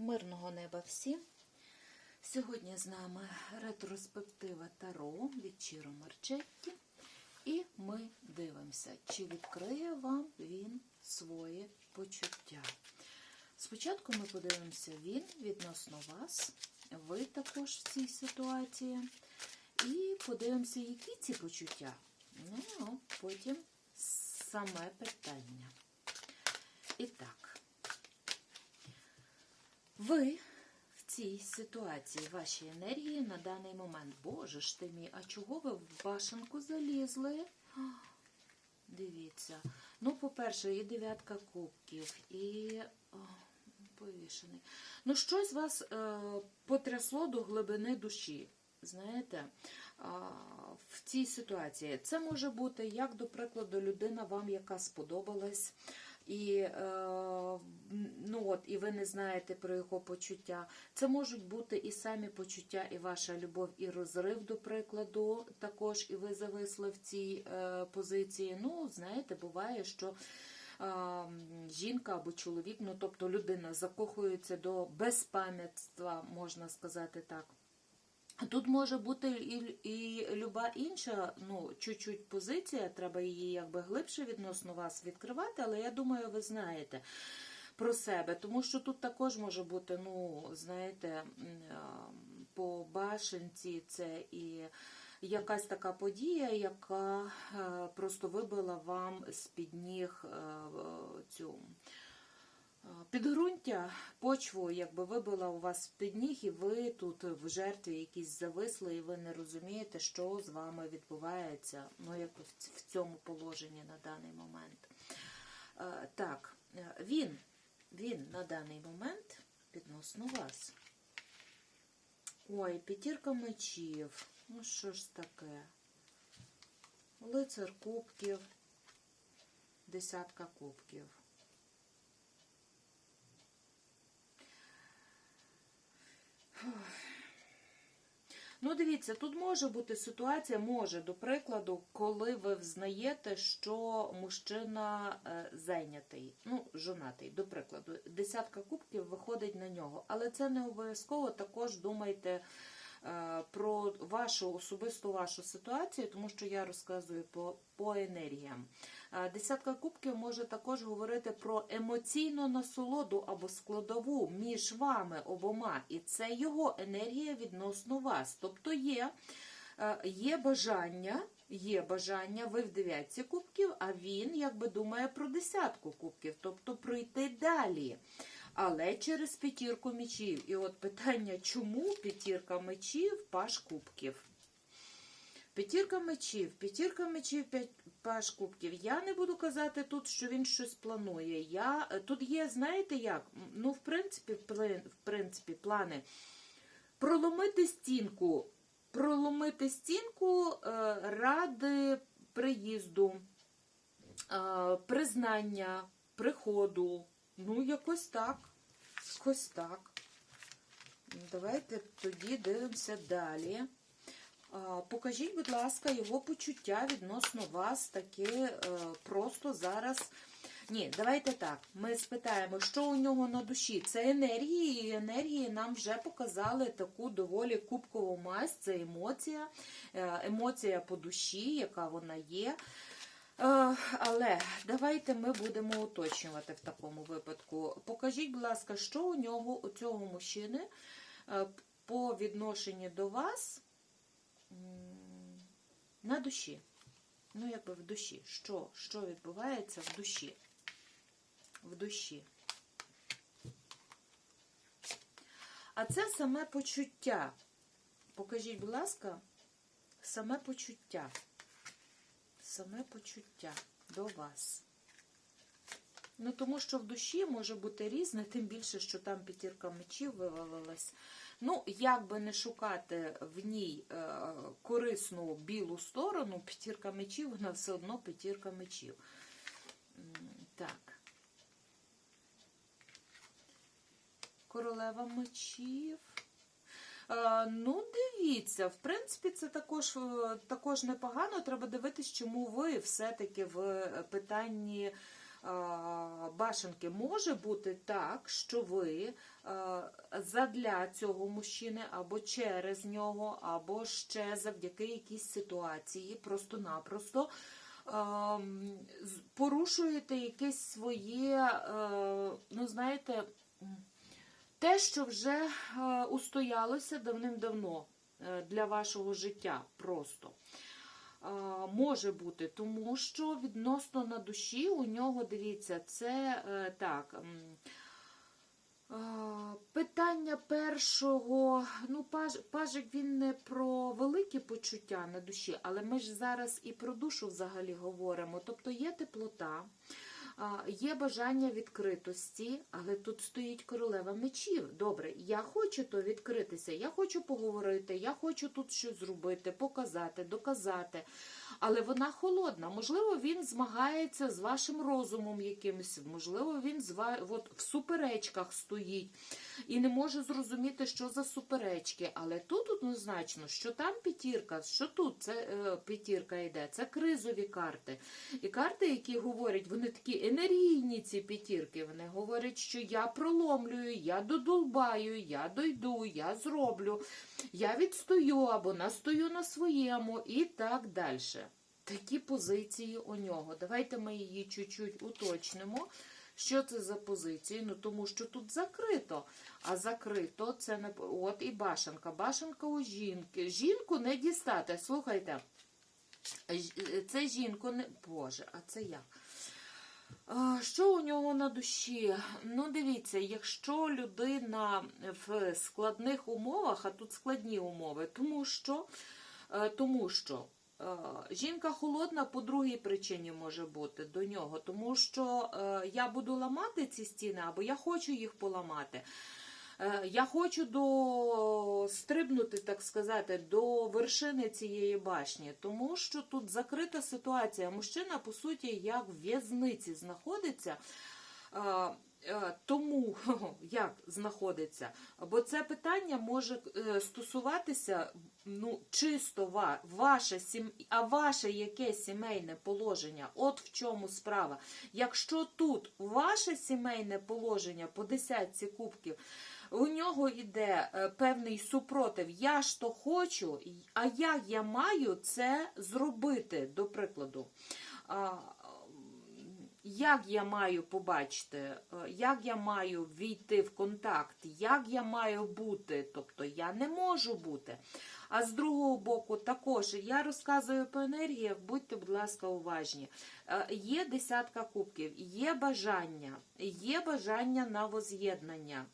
Мирного неба всім. Сьогодні з нами ретроспектива Таро від Чіро Марчетті. І ми дивимося, чи відкриє вам він своє почуття. Спочатку ми подивимося він відносно вас, ви також в цій ситуації. І подивимося, які ці почуття. Ну, потім саме питання. І так. Ви в цій ситуації, ваші енергії на даний момент. Боже ж ти мій, а чого ви в башенку залізли? Дивіться. Ну, по-перше, і дев'ятка кубків, і о, повішений. Ну, щось вас е, потрясло до глибини душі. Знаєте, в цій ситуації це може бути, як, до прикладу, людина вам, яка сподобалась. І е, ну от, і ви не знаєте про його почуття. Це можуть бути і самі почуття, і ваша любов, і розрив, до прикладу, також і ви зависли в цій е, позиції. Ну, знаєте, буває, що е, жінка або чоловік, ну тобто людина закохується до безпам'ятства, можна сказати так. Тут може бути і, і люба інша, ну, чуть-чуть позиція, треба її якби глибше відносно вас відкривати, але я думаю, ви знаєте про себе, тому що тут також може бути, ну, знаєте, по башенці це і якась така подія, яка просто вибила вам з-під ніг цю. Підґрунтя, почву, якби вибила у вас під ніг, і ви тут в жертві якісь зависли, і ви не розумієте, що з вами відбувається, ну, якби в цьому положенні на даний момент. Так, він, він на даний момент відносно вас. Ой, п'ятірка мечів. Ну, що ж таке? Лицар кубків, десятка кубків. Ну, дивіться, тут може бути ситуація, може, до прикладу, коли ви взнаєте, що мужчина е, зайнятий, ну, жонатий, до прикладу, десятка кубків виходить на нього. Але це не обов'язково також думайте про вашу особисту вашу ситуацію, тому що я розказую по, по енергіям. Е, Десятка кубків може також говорити про емоційну насолоду або складову між вами обома, і це його енергія відносно вас. Тобто є, е, є бажання. Є бажання, ви в дев'ятці кубків, а він якби думає про десятку кубків, тобто пройти далі. Але через п'ятірку мечів. І от питання, чому п'ятірка мечів, паш кубків? П'ятірка мечів, п'ятірка мечів, паш кубків. Я не буду казати тут, що він щось планує. Я, Тут є, знаєте як? Ну, в принципі, в принципі, плани проломити стінку. Проломити стінку е, ради приїзду, е, признання, приходу. Ну, якось так. Якось так. Давайте тоді дивимося далі. Покажіть, будь ласка, його почуття відносно вас таке просто зараз. Ні, давайте так. Ми спитаємо, що у нього на душі. Це енергії, і енергії нам вже показали таку доволі кубкову мазь, це емоція, емоція по душі, яка вона є. Але давайте ми будемо уточнювати в такому випадку. Покажіть, будь ласка, що у нього, у цього мужчини по відношенню до вас на душі. Ну, якби в душі. Що, Що відбувається в душі? В душі. А це саме почуття. Покажіть, будь ласка, саме почуття. Саме почуття до вас. Ну, тому що в душі може бути різне, тим більше, що там п'ятірка мечів вивалилась. Ну, як би не шукати в ній е, корисну білу сторону, п'ятірка мечів, вона все одно п'ятірка мечів. Так. Королева мечів. Е, ну, дивіться, в принципі, це також також непогано. Треба дивитись, чому ви все-таки в питанні башенки може бути так, що ви е, задля цього мужчини або через нього, або ще завдяки якійсь ситуації, просто-напросто ем, порушуєте якесь своє, е, ну знаєте, те, що вже е, устоялося давним-давно е, для вашого життя просто. Е, Може бути, тому що відносно на душі у нього, дивіться, це так. Питання першого, ну, пажик він не про великі почуття на душі, але ми ж зараз і про душу взагалі говоримо. Тобто є теплота, є бажання відкритості, але тут стоїть королева мечів. Добре, я хочу то відкритися, я хочу поговорити, я хочу тут щось зробити, показати, доказати. Але вона холодна. Можливо, він змагається з вашим розумом якимось, можливо, він з ва- от, в суперечках стоїть і не може зрозуміти, що за суперечки. Але тут однозначно, що там п'ятірка, що тут це е, п'ятірка йде, це кризові карти. І карти, які говорять, вони такі енергійні, ці п'ятірки. Вони говорять, що я проломлюю, я додолбаю, я дойду, я зроблю, я відстою або настою на своєму і так далі. Такі позиції у нього. Давайте ми її чуть-чуть уточнимо. Що це за позиції? Ну тому що тут закрито. А закрито це не от і башенка. Башенка у жінки. Жінку не дістати. Слухайте, це жінку не. Боже, а це як? Що у нього на душі? Ну, дивіться, якщо людина в складних умовах, а тут складні умови, тому що, е, тому що е, жінка холодна по другій причині може бути до нього, тому що е, я буду ламати ці стіни, або я хочу їх поламати. Е, Я хочу до стрибнути, так сказати, до вершини цієї башні, тому що тут закрита ситуація. Мужчина, по суті, як в в'язниці знаходиться. Е, е, Тому як знаходиться, бо це питання може стосуватися ну чисто ваше а ваше яке сімейне положення. От в чому справа. Якщо тут ваше сімейне положення по десятці кубків, у нього йде е, певний супротив. Я ж то хочу, а як я маю це зробити, до прикладу. Як я маю побачити, е, як я маю війти в контакт, як я маю бути, тобто я не можу бути. А з другого боку, також я розказую по енергіях, будьте, будь ласка, уважні. Е, Є десятка кубків, є бажання, є бажання на воз'єднання.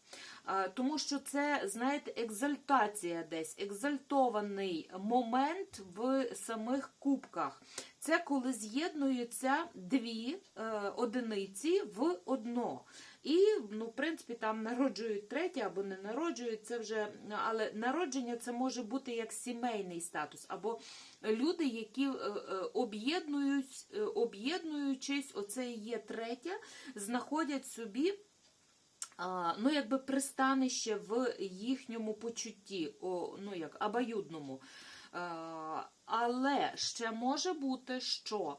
Е, Тому що це, знаєте, екзальтація десь, екзальтований момент в самих кубках. Це коли з'єднуються дві е, одиниці в одно. І, ну, в принципі, там народжують третє або не народжують, це вже, але народження це може бути як сімейний статус, або люди, які е, е, об'єднують, об'єднуючись, оце і є третє, знаходять собі. Ну, якби пристанище в їхньому почутті, о, ну як обоюдному. А, але ще може бути, що.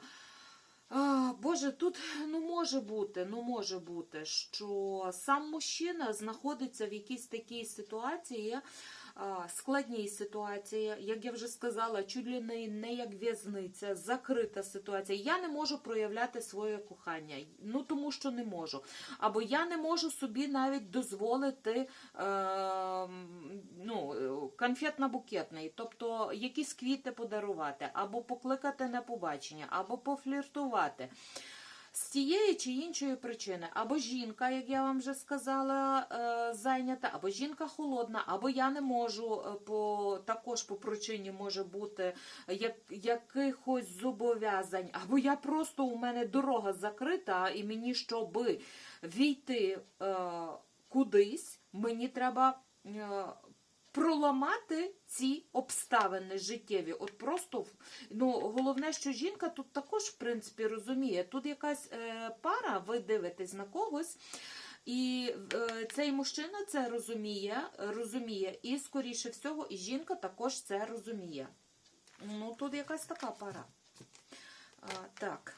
Боже, тут ну може бути, ну може бути, що сам мужчина знаходиться в якійсь такій ситуації, складній ситуації, як я вже сказала, чуть ли не, як в'язниця, закрита ситуація. Я не можу проявляти своє кохання, ну тому що не можу. Або я не можу собі навіть дозволити е, ну, конфетно-букетний, тобто якісь квіти подарувати, або покликати на побачення, або пофліртувати. З тієї чи іншої причини, або жінка, як я вам вже сказала, е, зайнята, або жінка холодна, або я не можу е, по також по причині може бути як, якихось зобов'язань, або я просто у мене дорога закрита, і мені щоби війти е, кудись, мені треба. Проламати ці обставини життєві. От просто ну, головне, що жінка тут також, в принципі, розуміє. Тут якась е, пара, ви дивитесь на когось, і е, цей мужчина це розуміє, розуміє, і, скоріше всього, і жінка також це розуміє. Ну, тут якась така пара. А, так.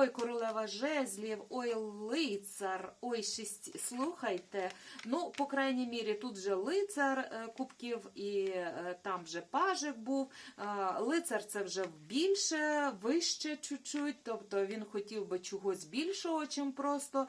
Ой, королева жезлів, ой, лицар, ой, шість. Слухайте. Ну, по крайній мірі, тут вже лицар е, кубків, і е, там вже пажик був. Е, Лицар це вже більше, вище чуть-чуть. Тобто він хотів би чогось більшого, чим просто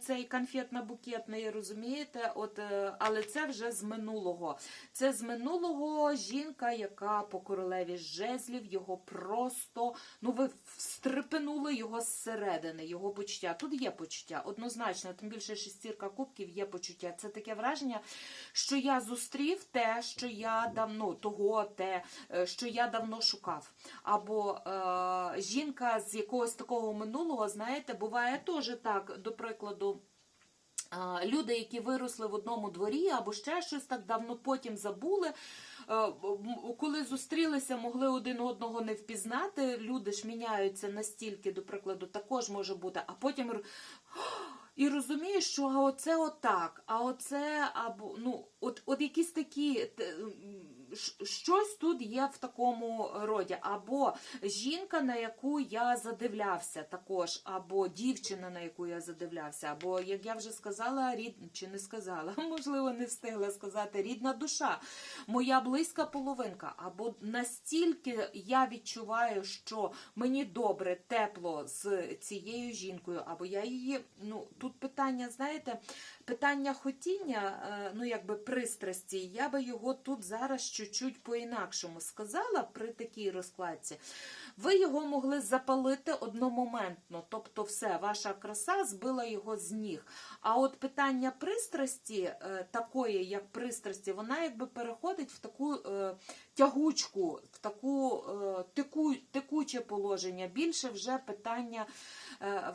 цей конфетно-букетний, розумієте? От, е, але це вже з минулого. Це з минулого жінка, яка по королеві жезлів його просто, ну ви встрепенули його зсередини, його почуття. Тут є почуття, однозначно, тим більше шестірка кубків є почуття. Це таке враження, що я зустрів те, що я давно, того, те, е, що я давно шукав. Або е, жінка з якогось такого минулого, знаєте, буває теж так, до прикладу. А, Люди, які виросли в одному дворі, або ще щось так давно потім забули. Е, Коли зустрілися, могли один одного не впізнати. Люди ж міняються настільки, до прикладу, також може бути, а потім і розумієш, що а оце отак, а оце або ну, от, от якісь такі. Щось тут є в такому роді, або жінка, на яку я задивлявся, також, або дівчина, на яку я задивлявся, або, як я вже сказала, рід чи не сказала, можливо, не встигла сказати, рідна душа, моя близька половинка, або настільки я відчуваю, що мені добре, тепло з цією жінкою, або я її, ну тут питання, знаєте, питання хотіння, е, ну якби пристрасті, я би його тут зараз чуть-чуть по-інакшому сказала при такій розкладці. Ви його могли запалити одномоментно, тобто все, ваша краса збила його з ніг. А от питання пристрасті, е, такої, як пристрасті, вона якби переходить в таку е, тягучку, в таку теку, текуче положення. Більше вже питання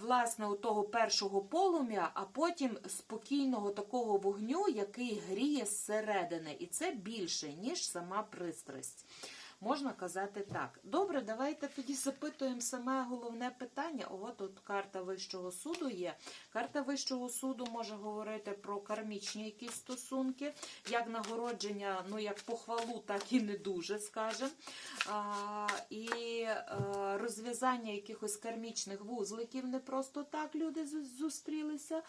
власне у того першого полум'я, а потім спокійного такого вогню, який гріє зсередини. І це більше, ніж сама пристрасть. Можна казати так. Добре, давайте тоді запитуємо саме головне питання. Ого, тут карта Вищого суду є. Карта Вищого суду може говорити про кармічні якісь стосунки, як нагородження, ну як похвалу, так і не дуже, скажем. А, і е, розв'язання якихось кармічних вузликів не просто так люди зустрілися.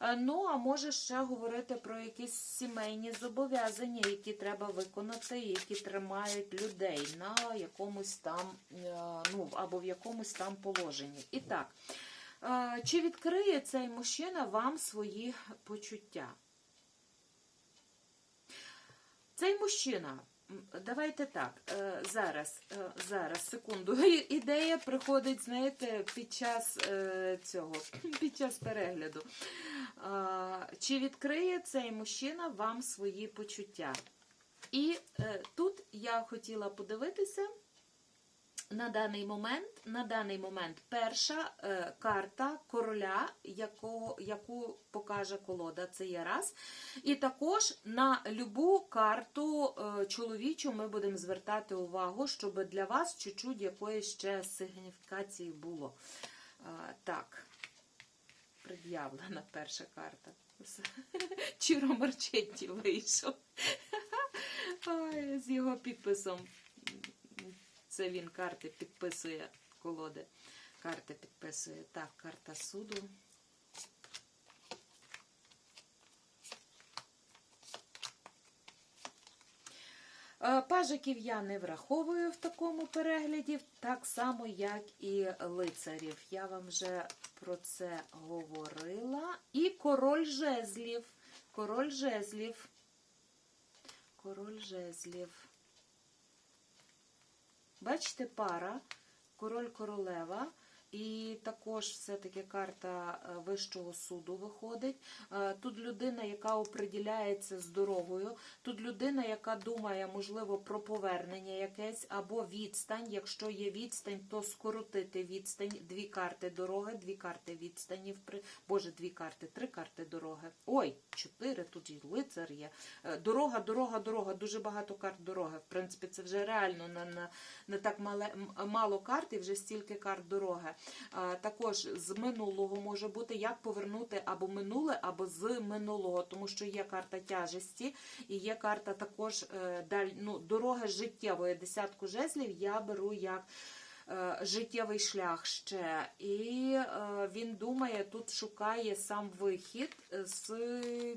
Е, Ну, а може ще говорити про якісь сімейні зобов'язання, які треба виконати, які тримають людей на якомусь там, е, ну, або в якомусь там положенні. І так, е, чи відкриє цей мужчина вам свої почуття? Цей мужчина. Давайте так, е, зараз, е, зараз, секунду. Ідея приходить, знаєте, під час е, цього, під час перегляду. Чи відкриє цей мужчина вам свої почуття? І тут я хотіла подивитися на даний момент, на даний момент перша е, карта короля, якого, яку покаже колода, це є раз. І також на любу карту е, чоловічу ми будемо звертати увагу, щоб для вас чуть-чуть якоїсь ще сигніфікації було. Е, так, пред'явлена перша карта. Чіро Марчетті вийшов. З його підписом. Це він карти підписує колоди. Карти підписує. Так, карта суду. Е, Пажиків я не враховую в такому перегляді, так само, як і лицарів. Я вам вже про це говорила. І король жезлів. Король жезлів. Король жезлів. Бачите, пара, король-королева. І також все-таки карта е, Вищого суду виходить. Е, Тут людина, яка оприділяється з дорогою. Тут людина, яка думає, можливо, про повернення якесь або відстань. Якщо є відстань, то скоротити відстань. Дві карти дороги, дві карти відстані. Боже, дві карти, три карти дороги. Ой, чотири, тут і лицар є. Е, Дорога, дорога, дорога. Дуже багато карт дороги. В принципі, це вже реально не так мало карт і вже стільки карт дороги. А, Також з минулого може бути, як повернути або минуле, або з минулого, тому що є карта тяжесті і є карта також е, ну, дороги життєвої. Десятку жезлів я беру як е, життєвий шлях ще. І е, він думає, тут шукає сам вихід з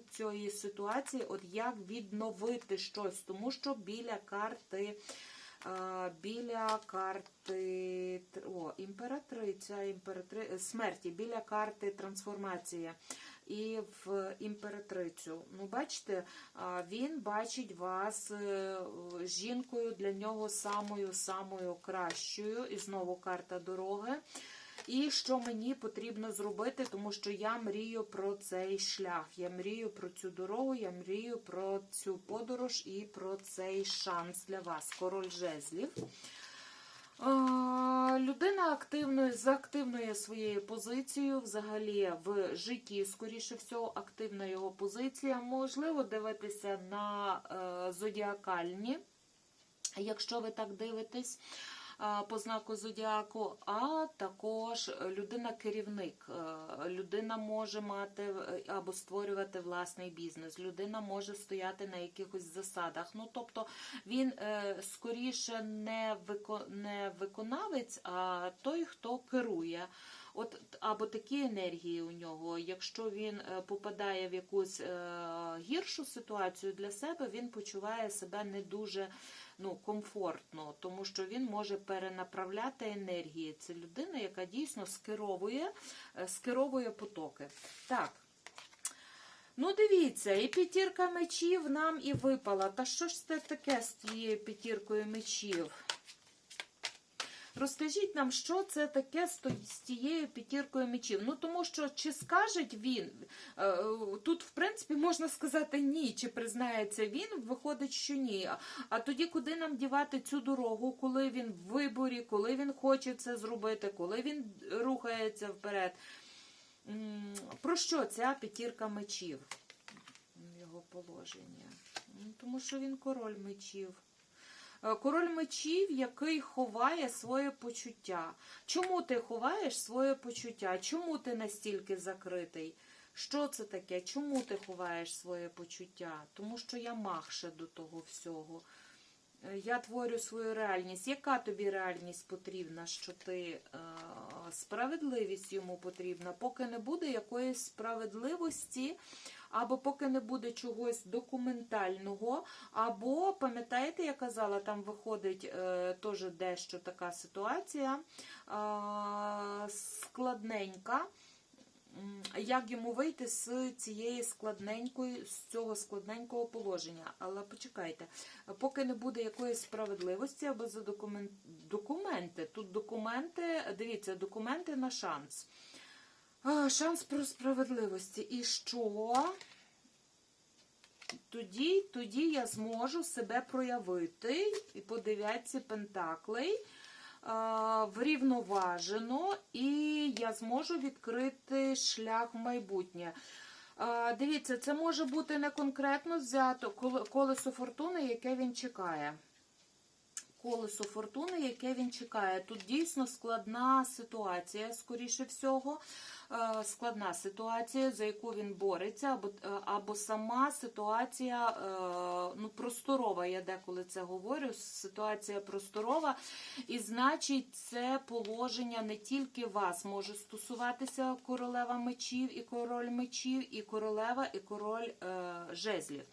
цієї ситуації, от як відновити щось, тому що біля карти. Е, Біля карти о, імператриця, імператри... смерті, біля карти трансформації і в імператрицю. Ну, бачите, він бачить вас е, жінкою для нього самою самою кращою. І знову карта дороги. І що мені потрібно зробити, тому що я мрію про цей шлях. Я мрію про цю дорогу, я мрію про цю подорож і про цей шанс для вас. Король жезлів. Людина активною з активною своєю позицією, взагалі в житті, скоріше всього, активна його позиція. Можливо, дивитися на е, зодіакальні, якщо ви так дивитесь по знаку зодіаку, а також людина-керівник. Е, Людина може мати е, або створювати власний бізнес, людина може стояти на якихось засадах. Ну, тобто він е, скоріше не, вико, не виконавець, а той, хто керує. От або такі енергії у нього. Якщо він е, попадає в якусь е, гіршу ситуацію для себе, він почуває себе не дуже ну, комфортно, тому що він може перенаправляти енергії. Це людина, яка дійсно скеровує, е, скеровує потоки. Так. Ну, дивіться, і п'ятірка мечів нам і випала. Та що ж це таке з тією п'ятіркою мечів? Розкажіть нам, що це таке з тією п'ятіркою мечів. Ну, тому що чи скаже він, е, тут, в принципі, можна сказати ні, чи признається він, виходить, що ні. А- А тоді куди нам дівати цю дорогу, коли він в виборі, коли він хоче це зробити, коли він рухається вперед? Про що ця п'ятірка мечів? Його положення. Ну, Тому що він король мечів. Е, Король мечів, який ховає своє почуття. Чому ти ховаєш своє почуття? Чому ти настільки закритий? Що це таке? Чому ти ховаєш своє почуття? Тому що я мах ще до того всього. Е, Я творю свою реальність. Яка тобі реальність потрібна, що ти е, справедливість йому потрібна? Поки не буде якоїсь справедливості, або поки не буде чогось документального, або, пам'ятаєте, я казала, там виходить е, теж дещо така ситуація е, складненька. Як йому вийти з цієї складненької, з цього складненького положення? Але почекайте, поки не буде якоїсь справедливості або за документ... документи. Тут документи, дивіться, документи на шанс. А, Шанс про справедливості. І що? Тоді, тоді я зможу себе проявити і по пентаклей а, врівноважено, і я зможу відкрити шлях в майбутнє. А, Дивіться, це може бути не конкретно взято колесо фортуни, яке він чекає. Колесо фортуни, яке він чекає. Тут дійсно складна ситуація, скоріше всього. Е, Складна ситуація, за яку він бореться, або, е, або сама ситуація е, ну, просторова. Я деколи це говорю. Ситуація просторова. І значить, це положення не тільки вас може стосуватися королева мечів і король мечів, і королева, і король е, жезлів.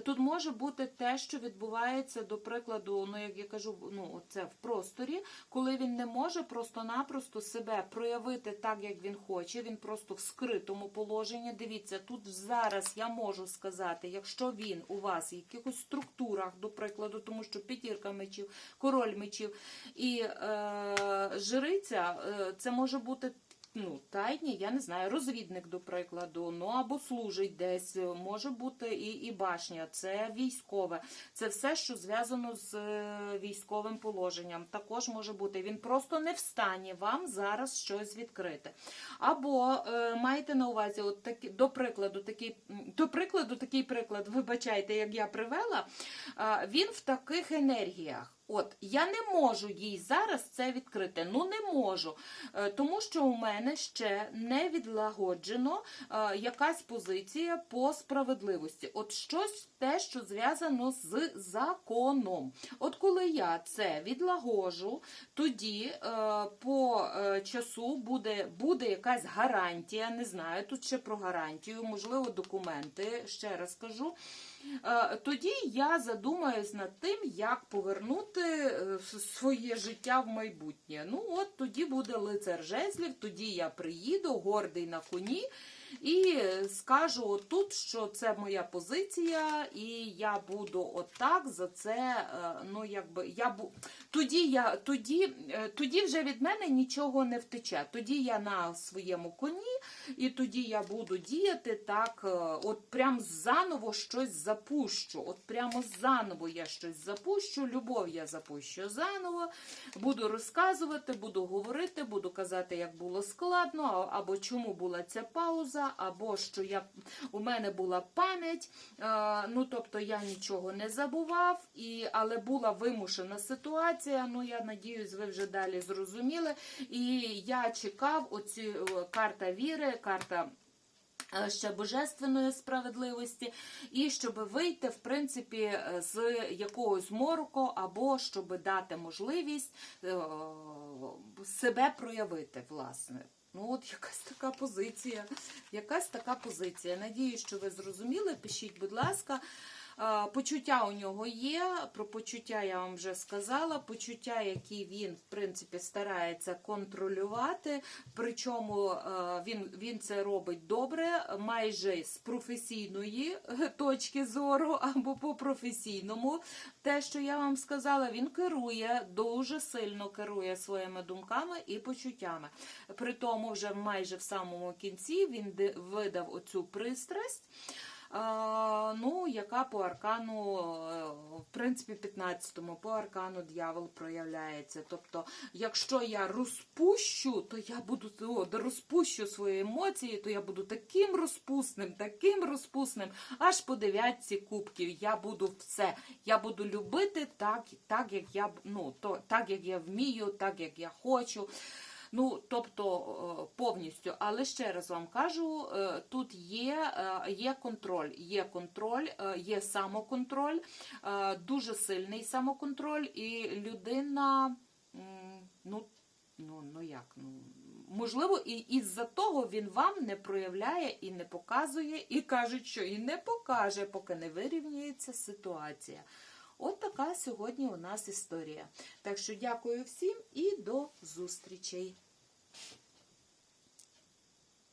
Тут може бути те, що відбувається, до прикладу, ну як я кажу, ну це в просторі, коли він не може просто-напросто себе проявити так, як він хоче. Він просто в скритому положенні. Дивіться, тут зараз я можу сказати, якщо він у вас в якихось структурах, до прикладу, тому що п'ятірка мечів, король мечів і е, жриця, е, це може бути ну, тайні, я не знаю, розвідник, до прикладу, ну або служить десь, може бути і, і башня, це військове, це все, що зв'язано з е, військовим положенням. Також може бути. Він просто не встані вам зараз щось відкрити. Або е, маєте на увазі, от такі, до прикладу, такий, до прикладу, такий приклад, вибачайте, як я привела, е, він в таких енергіях. От, я не можу їй зараз це відкрити. Ну не можу. Е, Тому що у мене ще не відлагоджено е, якась позиція по справедливості. От щось те, що зв'язано з законом. От коли я це відлагоджу, тоді е, по часу буде, буде якась гарантія. Не знаю, тут ще про гарантію, можливо, документи. Ще раз кажу. Е, Тоді я задумаюсь над тим, як повернути е, своє життя в майбутнє. Ну, от тоді буде лицар жезлів, тоді я приїду, гордий на коні, і скажу отут, що це моя позиція, і я буду отак за це. е, Ну, якби я бу... тоді я тоді, е, тоді вже від мене нічого не втече. Тоді я на своєму коні, і тоді я буду діяти так, е, от прям заново щось запущу. От прямо заново я щось запущу. Любов я запущу заново. Буду розказувати, буду говорити, буду казати, як було складно, або чому була ця пауза, або що я у мене була пам'ять. е, Ну тобто я нічого не забував, і але була вимушена ситуація. Ну я надіюсь, ви вже далі зрозуміли. І я чекав оці е, карта віри, карта. е, Ще божественної справедливості, і щоб вийти, в принципі, з якогось мороку, або щоб дати можливість себе проявити, власне. Ну, от якась така позиція. Якась така позиція. Надіюсь, що ви зрозуміли. Пишіть, будь ласка. Почуття у нього є. Про почуття я вам вже сказала. Почуття, які він, в принципі, старається контролювати. Причому е, він, він це робить добре, майже з професійної точки зору або по професійному. Те, що я вам сказала, він керує, дуже сильно керує своїми думками і почуттями. При тому, вже майже в самому кінці він видав оцю пристрасть. Ну, яка по аркану, е, в принципі, 15-му по аркану дьявол проявляється. Тобто, якщо я розпущу, то я буду о, розпущу свої емоції, то я буду таким розпусним, таким розпусним, аж по дев'ятці кубків. Я буду все. Я буду любити так, так як я ну, то, так, як я вмію, так як я хочу. Ну, тобто е, повністю. Але ще раз вам кажу, е, тут є, е, є контроль, є контроль, є самоконтроль, дуже сильний самоконтроль, і людина, ну, ну, ну як, ну. Можливо, і із-за того він вам не проявляє і не показує, і каже, що і не покаже, поки не вирівнюється ситуація. От така сьогодні у нас історія. Так що дякую всім і до зустрічей.